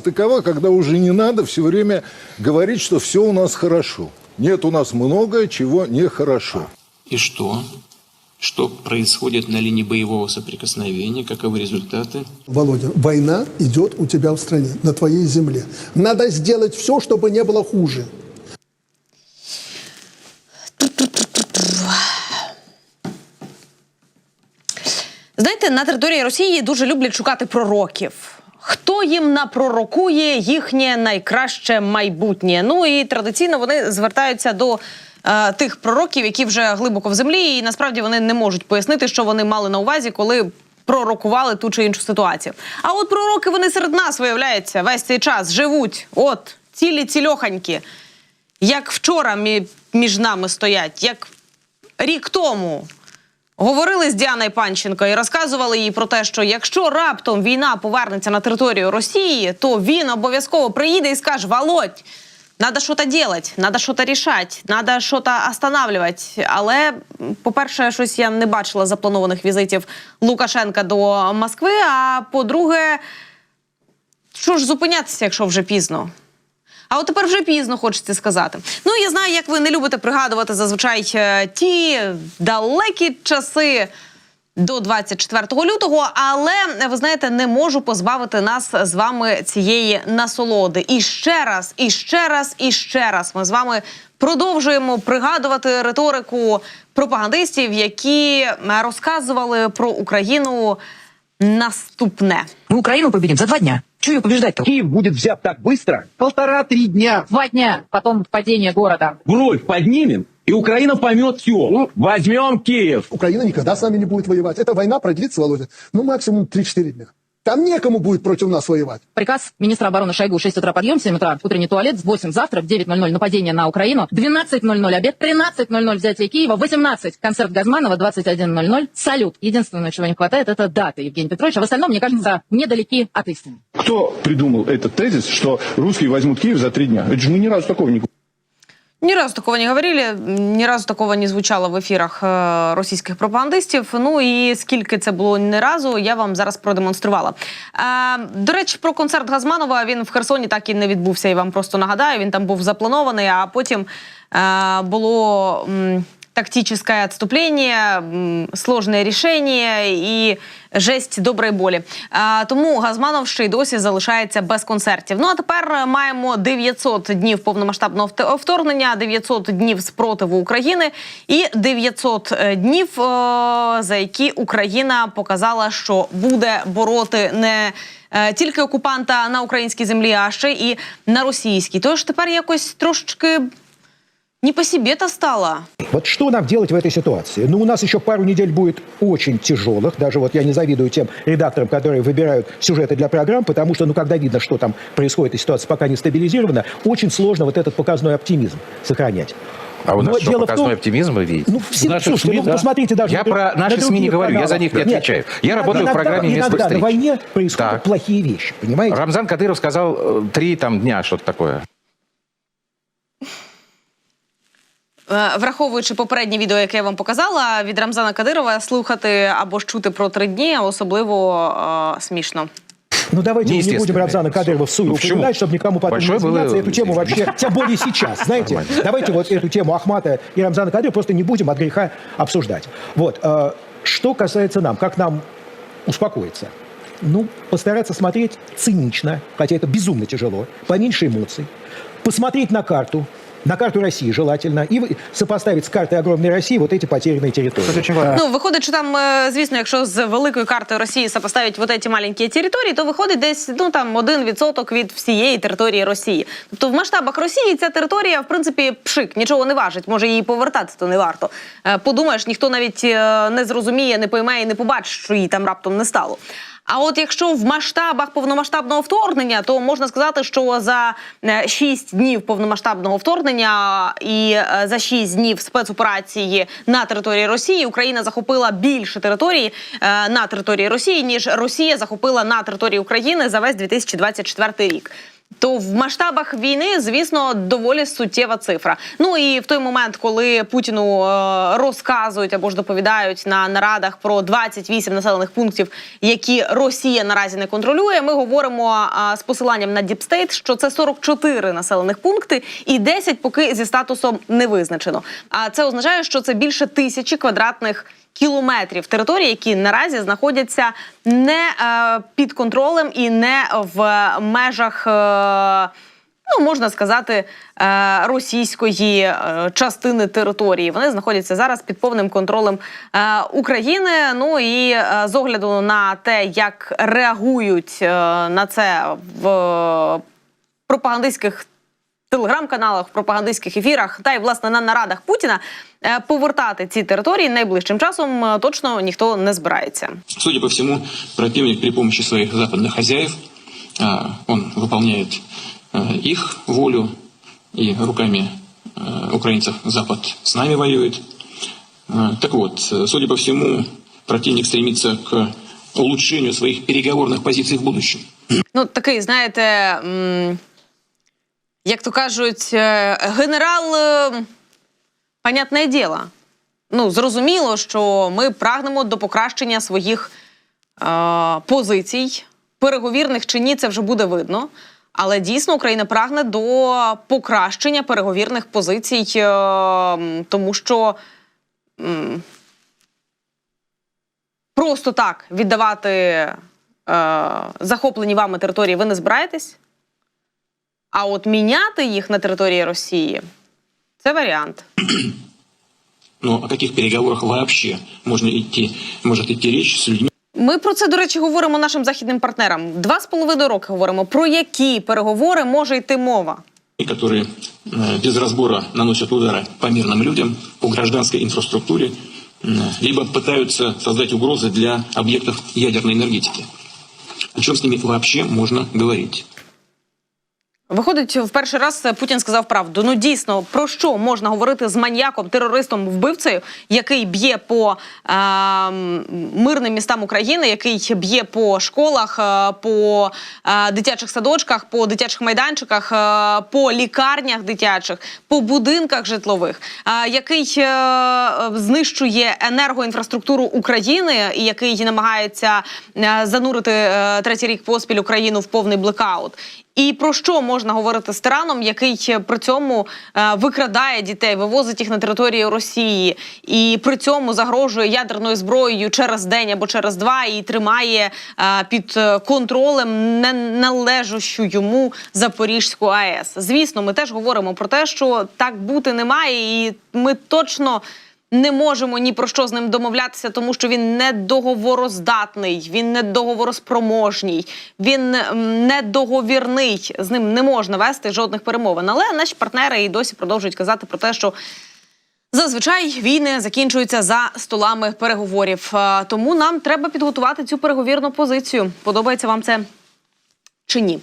Такова, когда уже не надо все время говорить, что все у нас хорошо. Нет, у нас многое, чего нехорошо. И что? Что происходит на линии боевого соприкосновения? Каковы результаты? Володя, война идет у тебя в стране, на твоей земле. Надо сделать все, чтобы не было хуже. Знаєте, на території Росії дуже люблять шукати пророків. Хто їм напророкує їхнє найкраще майбутнє? Ну і традиційно вони звертаються до е, тих пророків, які вже глибоко в землі, і насправді вони не можуть пояснити, що вони мали на увазі, коли пророкували ту чи іншу ситуацію. А от пророки вони серед нас виявляється весь цей час живуть. От цілі цільоханькі, як вчора між нами стоять, як рік тому говорили з Діаною Панченко і розказували їй про те, що якщо раптом війна повернеться на територію Росії, то він обов'язково приїде і скаже: Володь, Надо що-то делать, надо що-то рішати, надо що-то останавливати. Але, по-перше, щось я не бачила запланованих візитів Лукашенка до Москви. А по-друге, що ж зупинятися, якщо вже пізно? А от тепер вже пізно хочеться сказати. Ну я знаю, як ви не любите пригадувати зазвичай е, ті далекі часи. До 24 лютого, але ви знаєте, не можу позбавити нас з вами цієї насолоди. І ще раз, і ще раз, і ще раз ми з вами продовжуємо пригадувати риторику пропагандистів, які е, розказували про Україну наступне. Мы Украину победим за два дня. Чего ее побеждать-то? Киев будет взят так быстро? Полтора-три дня. Два дня, потом падение города. Бровь поднимем, и Украина поймет все. Возьмем Киев. Украина никогда с нами не будет воевать. Эта война продлится, Володя, ну максимум 3-4 дня. Там некому будет против нас воевать. Приказ министра обороны Шойгу 6 утра подъем, 7 утра утренний туалет, в 8 завтра, в 9.00 нападение на Украину, 12.00 обед, 13.00 взятие Киева, 18 концерт Газманова, 21.00 салют. Единственное, чего не хватает, это даты, Евгений Петрович. А в остальном, мне кажется, недалеки от истины. Кто придумал этот тезис, что русские возьмут Киев за три дня? Это же мы ни разу такого не Ни разу такого не говорили, ні разу такого не звучало в ефірах е, російських пропагандистів. Ну і скільки це було не разу, я вам зараз продемонструвала. Е, до речі, про концерт Газманова він в Херсоні так і не відбувся. Я вам просто нагадаю, він там був запланований, а потім е, було. Тактическое отступление, сложне рішення і жесть доброї болі. А, тому Газманов ще й досі залишається без концертів. Ну а тепер маємо 900 днів повномасштабного вторгнення, 900 днів спротиву України і 900 е, днів, е, за які Україна показала, що буде бороти не е, тільки окупанта на українській землі, а ще і на російській. Тож тепер якось трошечки не по себе то стало. Вот что нам делать в этой ситуации? Ну, у нас еще пару недель будет очень тяжелых. Даже вот я не завидую тем редакторам, которые выбирают сюжеты для программ, потому что, ну, когда видно, что там происходит, и ситуация пока не стабилизирована, очень сложно вот этот показной оптимизм сохранять. А у нас Но что, дело в показной том- оптимизм вы видите? Ну, все, В наших слушайте, СМИ, ну, да. посмотрите даже... Я на про на наши СМИ других не говорю, я каналах. за них не Нет, отвечаю. Я работаю в иногда- программе «Место Иногда встречи». на войне происходят Так. плохие вещи, понимаете? Рамзан Кадыров сказал э, три там дня, что-то такое. Е, Враховуючи попереднє відео, яке я вам показала від Рамзана Кадирова, слухати або ж чути про три дні особливо е, смішно. Ну, давайте мы не будем Неестественно. Рамзана Кадырова в суе Ну, почему? упоминать, чтобы никому потом Большое не изменяться. было- Эту тему вообще, тем более сейчас, знаете. Нормально. Давайте вот эту тему Ахмата и Рамзана Кадырова просто не будем от греха обсуждать. Вот. э, Что касается нам, как нам успокоиться? Ну, постараться смотреть цинично, хотя это безумно тяжело, поменьше эмоций, посмотреть на карту, на карту России желательно, и вы- сопоставить с картой огромной России вот эти потерянные территории. Ну виходить, що там, е, звісно, якщо з великою картою Росії сопоставить вот ці маленькі території, то виходить десь ну там один відсоток від всієї території Росії. Тобто в масштабах Росії ця територія, в принципі, пшик, нічого не важить. Може її повертати, то не варто. Е, Подумаєш, ніхто навіть е, не зрозуміє, не пойме і не побачить, що її там раптом не стало. А от якщо в масштабах повномасштабного вторгнення, то можна сказати, що за 6 днів повномасштабного вторгнення і е, за 6 днів спецоперації на території Росії Україна захопила більше територій е, на території Росії, ніж Росія захопила на території України за весь 2024 рік. То в масштабах війни, звісно, доволі суттєва цифра. Ну і в той момент, коли Путіну е, розказують або ж доповідають на нарадах про 28 населених пунктів, які Росія наразі не контролює, ми говоримо е, з посиланням на Діпстейт, що це 44 населених пункти і 10 поки зі статусом не визначено. А це означає, що це більше тисячі квадратних кілометрів території, які наразі знаходяться не е, під контролем і не в межах. Е, Ну, можна сказати, е, російської частини території. Вони знаходяться зараз під повним контролем України. Ну і з огляду на те, як реагують на це в пропагандистських телеграм-каналах, в пропагандистських ефірах та й власне на нарадах Путіна е, повертати ці території найближчим часом е, точно ніхто не збирається. Судя по всему, противник при помощи своих западных хозяев, а, он выполняет а, их волю, и руками а, украинцев Запад с нами воюет. А, Так вот, э, судя по всему, противник стремится к улучшению своих переговорных позиций в будущем. Ну, такий, знаєте, м, як то кажуть, е, генерал, е, понятне діло. Ну, зрозуміло, що ми прагнемо до покращення своїх е, позицій, переговірних чи ні, це вже буде видно. Але дійсно Україна прагне до покращення переговірних позицій, е, тому що м, просто так віддавати е, захоплені вами території ви не збираєтесь. А от міняти їх на території Росії це варіант. Но о каких переговорах вообще можно идти, может идти речь с людьми, Ми про це, до речі, говоримо нашим західним партнерам. Два з половиною роки говоримо, про які переговори може йти мова. которые э, без разбора наносят удары по мирным людям, по гражданской инфраструктуре, э, либо пытаются создать угрозы для объектов ядерной энергетики. О чем с ними вообще можно говорить? Виходить, в перший раз Путін сказав правду. Ну дійсно, про що можна говорити з маньяком, терористом, вбивцею, який б'є по е, мирним містам України, який б'є по школах, е, по е, дитячих садочках, по дитячих майданчиках, е, по лікарнях дитячих, по будинках житлових, е, який е, знищує енергоінфраструктуру України і який намагається е, занурити е, третій рік поспіль Україну в повний блекаут. І про що можна говорити з тираном, який е, при цьому е, викрадає дітей, вивозить їх на територію Росії, і при цьому загрожує ядерною зброєю через день або через два, і тримає е, під контролем не належущу йому Запорізьку АЕС. Звісно, ми теж говоримо про те, що так бути не має, і ми точно. Не можемо ні про що з ним домовлятися, тому що він не договороздатний, він не договороспроможній, він м, не договірний. З ним не можна вести жодних перемовин. Але наші партнери і досі продовжують казати про те, що зазвичай війни закінчуються за столами переговорів. Е, Тому нам треба підготувати цю переговірну позицію. Подобається вам це чи ні?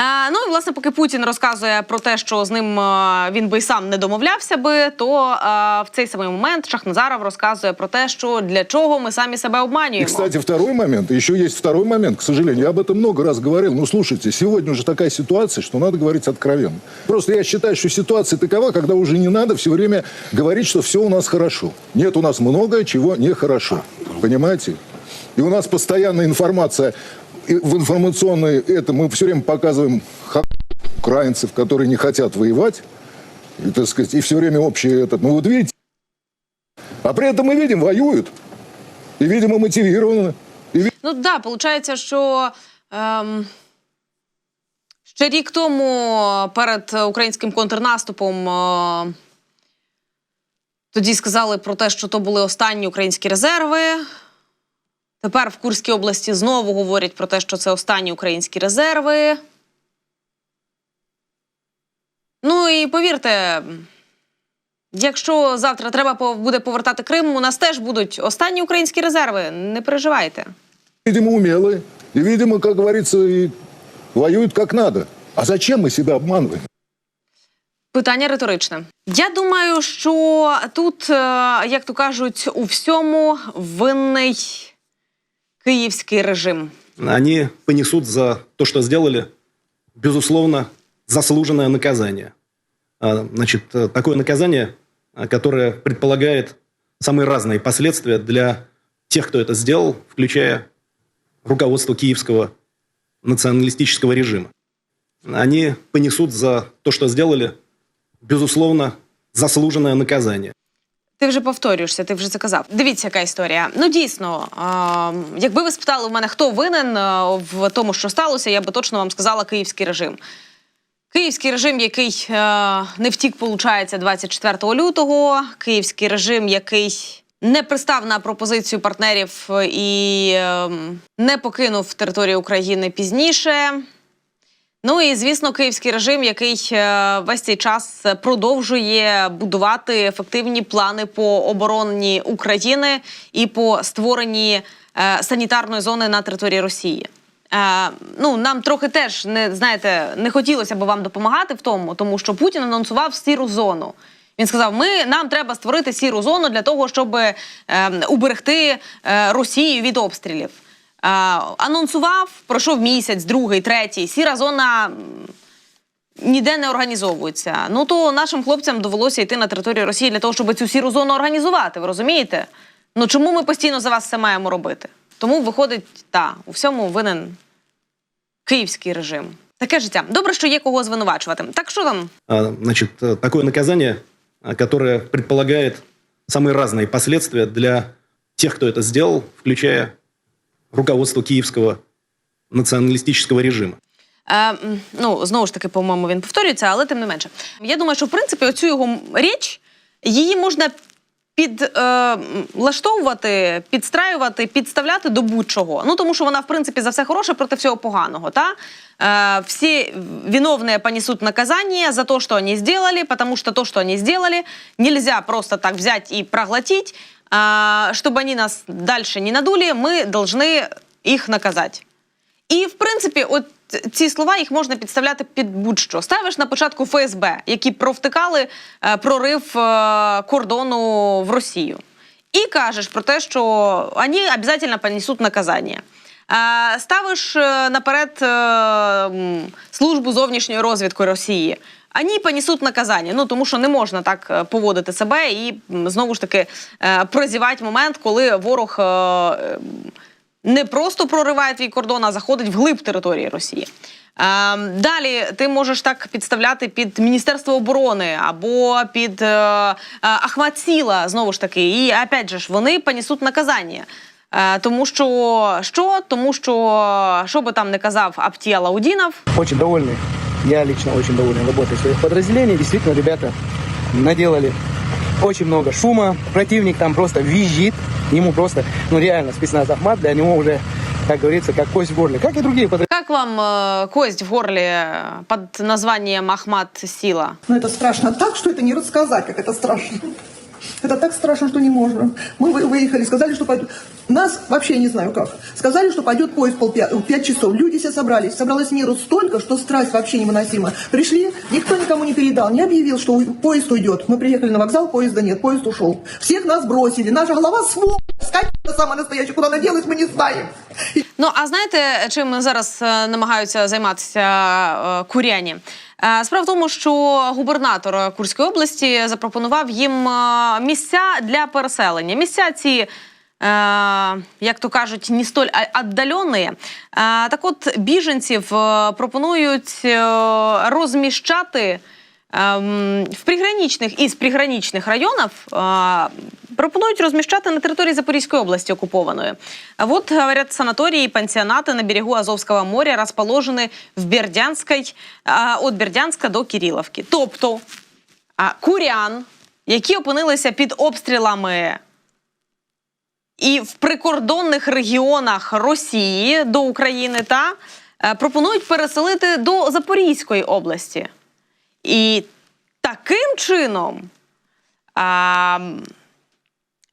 Е, ну і власне, поки Путін розказує про те, що з ним е, він би й сам не домовлявся би, то е, в цей самий момент Шахназаров розказує про те, що для чого ми самі себе обманюємо. кстати, второй момент, еще есть второй момент, к сожалению, я об этом много раз говорил. Ну, слушайте, сегодня уже такая ситуация, что надо говорить откровенно. Просто я считаю, что ситуация такова, когда уже не надо все время говорить, что все у нас хорошо. Нет, у нас многое чего нехорошо. Понимаете? И у нас постоянная информация в информационной это мы все время показываем ха- украинцев, которые не хотят воевать. И, так сказать, и все время общее этот. Ну вот видите, а при этом мы видим, воюют. И, видимо, мотивированно. И, ви- Ну да, виходить, що ем, ще рік тому перед українським контрнаступом е, тоді сказали про те, що то були останні українські резерви. Тепер в Курській області знову говорять про те, що це останні українські резерви. Ну і повірте, якщо завтра треба по- буде повертати Крим, у нас теж будуть останні українські резерви. Не переживайте. видимо, умелые. И, видимо, как говорится, и воюют как надо. А зачем мы себя обманываем? Питання риторичне. Я думаю, що тут, е, як то кажуть, у всьому винний Київський режим. Они понесут за то, что сделали, безусловно, заслуженное наказание. А, Значит, э, такое наказание, а, которое предполагает самые разные последствия для тех, кто это сделал, включая руководство киевского националистического режима. Они понесут за то, что сделали, безусловно, заслуженное наказание. Ти вже повторюєшся, ти вже це казав. Дивіться, яка історія. Ну дійсно, е, якби ви спитали в мене, хто винен е, в тому, що сталося, я би точно вам сказала київський режим. Київський режим, який е, не втік, получається, 24 лютого. Київський режим, який не пристав на пропозицію партнерів і е, не покинув територію України пізніше. Ну і звісно, київський режим, який е, весь цей час продовжує будувати ефективні плани по обороні України і по створенні е, санітарної зони на території Росії. Е, ну нам трохи теж не знаєте, не хотілося б вам допомагати в тому, тому що Путін анонсував сіру зону. Він сказав: ми нам треба створити сіру зону для того, щоб е, уберегти Росію від обстрілів Е, анонсував, пройшов місяць, другий, третій. Сіра зона м, ніде не організовується. Ну то нашим хлопцям довелося йти на територію Росії для того, щоб цю сіру зону організувати. Ви розумієте? Ну чому ми постійно за вас це маємо робити? Тому виходить, та у всьому винен київський режим. Таке життя. Добре, що є кого звинувачувати. Так що там? А, Значит, э, такое наказание, а, которое предполагает самые разные последствия для тех, кто это сделал, включая руководство киевского националистического режима. Е, ну, знову ж таки, по-моєму, він повторюється, але тим не менше. Я думаю, що в принципі оцю його річ її можна підлаштовувати, підстраювати, підставляти до будь-чого. Ну тому що вона, в принципі, за все хороше проти всього поганого. Та? Е, всі виновные понесут наказание за то, что они сделали, потому что то, что они сделали, нельзя просто так взять и проглотить А, чтобы они нас дальше не надули, мы должны их наказать. І в принципі, от ці слова їх можна підставляти під будь-що. Ставиш на початку ФСБ, які провтикали е, прорив е, кордону в Росію, і кажеш про те, що вони обов'язково понесуть наказання. Ставиш е, наперед е, службу зовнішньої розвідки Росії. Вони понесуть наказання. Ну тому що не можна так е, поводити себе і знову ж таки прозівати момент, коли ворог не просто прориває твій кордон, а заходить вглиб території Росії. Далі ти можеш так підставляти під Міністерство оборони або під е, Ахмат Сіла, знову ж таки. І опять же ж, вони понесуть наказання. Е, тому що що? Тому що що би там не казав Аптія Лаудінов, Очень довольны. Я лично очень доволен работой своих подразделений. Действительно, ребята наделали очень много шума. Противник там просто визжит. Ему просто, ну реально, спецназ Ахмат для него уже, как говорится, как кость в горле. Как и другие подразделения. як вам е, кость в горлі під названням Ахмат Сіла? Но это страшно так, что это не рассказать, как это страшно. Это так страшно, что не можно. Мы вы- выехали, сказали, что пойдет. Нас вообще я не знаю как. Сказали, что пойдет поезд в полпя- в пять часов. Люди все собрались. Собралось миру столько, что страсть вообще невыносима. Пришли, никто никому не передал, не объявил, что у- поезд уйдет. Мы приехали на вокзал, поезда нет, поезд ушел. Всех нас бросили. Наша голова сволочь. Скотина самая настоящая. Куда она делась, мы не знаем. Ну а знаєте, чим зараз е, намагаються займатися е, куряні? Е, Справа в тому, що губернатор Курської області запропонував їм місця для переселення. Місця ці. Як то кажуть, не столь віддалені. Так от біженців пропонують розміщати в приграничних із приграничних районів е, пропонують розміщати на території Запорізької области окупованої. А вот, говорят, санатории и пансионаты на берегу Азовского моря расположены в Бердянской, а, от Бердянська до Кириловки. Тобто курян, які опинилися під обстрілами і в прикордонних регіонах Росії до України, та е, пропонують переселити до Запорізької області. І таким чином а,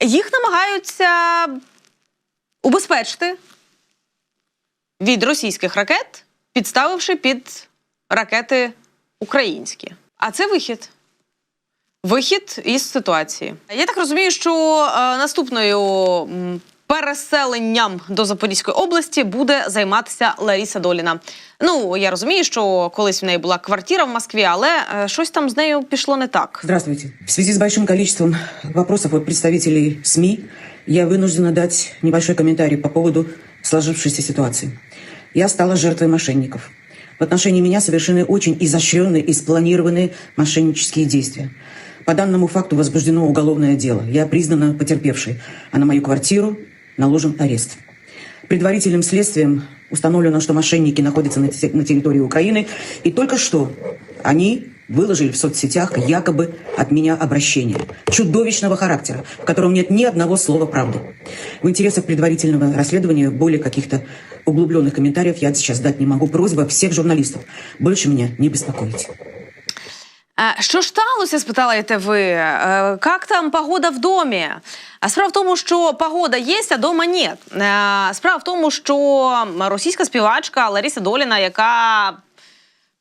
їх намагаються убезпечити від російських ракет, підставивши під ракети українські. А це вихід. Вихід із ситуації. Я так розумію, що е, наступною переселенням до Запорізької області буде займатися Ларіса Доліна. Ну я розумію, що колись в неї була квартира в Москві, але е, щось там з нею пішло не так. Здравствуйте. В связи с большим количеством вопросов от представителей СМИ я вынуждена дать небольшой комментарий по поводу сложившейся ситуации. Я стала жертвой мошенников. В отношении меня совершены очень изощренные и спланированные мошеннические действия. По данному факту возбуждено уголовное дело. Я признана потерпевшей, а на мою квартиру наложен арест. Предварительным следствием установлено, что мошенники находятся на те- на территории Украины, и только что они выложили в соцсетях якобы от меня обращение чудовищного характера, в котором нет ни одного слова правды. В интересах предварительного расследования более каких-то углубленных комментариев я сейчас дать не могу. Просьба всех журналистов больше меня не беспокоить. Що ж сталося? Спитаєте ви. Е, Як там погода в домі? А справа в тому, що погода є, а дома ні. Е, Справа в тому, що російська співачка Лариса Доліна, яка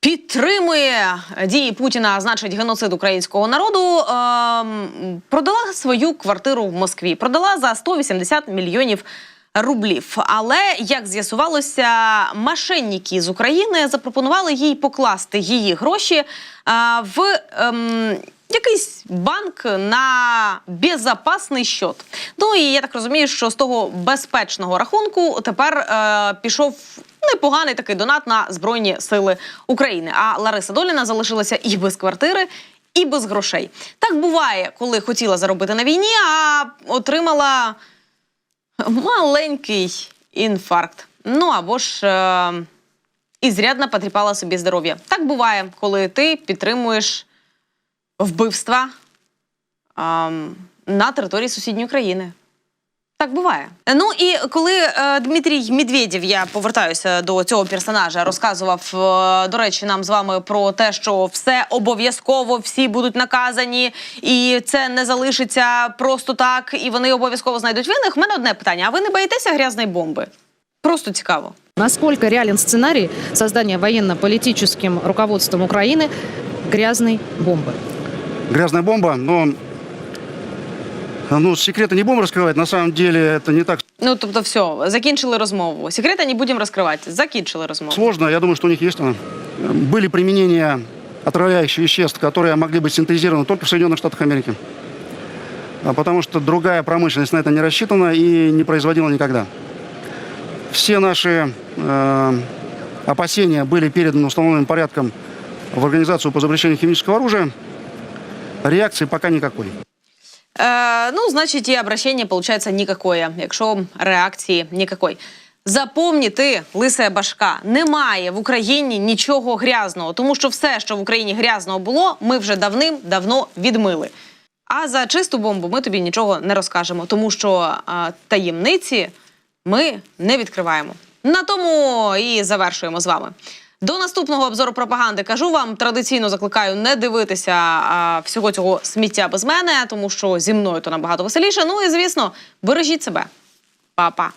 підтримує дії Путіна, значить геноцид українського народу, ем, продала свою квартиру в Москві. Продала за 180 мільйонів рублів. Але як з'ясувалося, мошенники з України запропонували їй покласти її гроші е, в. ем, Якийсь банк на безопасний счет. Ну і я так розумію, що з того безпечного рахунку тепер е, пішов непоганий такий донат на Збройні Сили України. А Лариса Доліна залишилася і без квартири, і без грошей. Так буває, коли хотіла заробити на війні, а отримала маленький інфаркт. Ну або ж е, ізрядно потріпала собі здоров'я. Так буває, коли ти підтримуєш вбивства е на території сусідньої країни. Так буває. Ну і коли е, Дмитрій Медведєв, я повертаюся до цього персонажа, розказував, е, до речі, нам з вами про те, що все обов'язково всі будуть наказані, і це не залишиться просто так, і вони обов'язково знайдуть винних. У мене одне питання: а ви не боїтеся грязної бомби? Просто цікаво. Насколько реален сценарий создания военно-политическим руководством Украины грязной бомбы? Грязная бомба, но... Ну, секреты не будем раскрывать. На самом деле это не так Ну тобто, все, закінчили розмову. Секрети не будемо розкривати. Закінчили розмову. сложно. Я думаю, что у них есть... э, Были применения отравляющих веществ, которые могли быть синтезированы только в Соединенных Штатах Америки. А Потому что другая промышленность на это не рассчитана и не производила никогда. Все наши э, опасения были переданы установленным порядком в Организацию по запрещению химического оружия. Реакции пока никакой. Е, ну, значить, і обращення, получается, никакое, якщо реакції никакой. Запомні ти, лисе башка, немає в Україні нічого грязного, тому що все, що в Україні грязного було, ми вже давним-давно відмили. А за чисту бомбу ми тобі нічого не розкажемо, тому що е, таємниці ми не відкриваємо. На тому і завершуємо з вами. До наступного обзору пропаганди кажу вам традиційно закликаю не дивитися а, всього цього сміття без мене, тому що зі мною то набагато веселіше. Ну і звісно, бережіть себе. Па-па.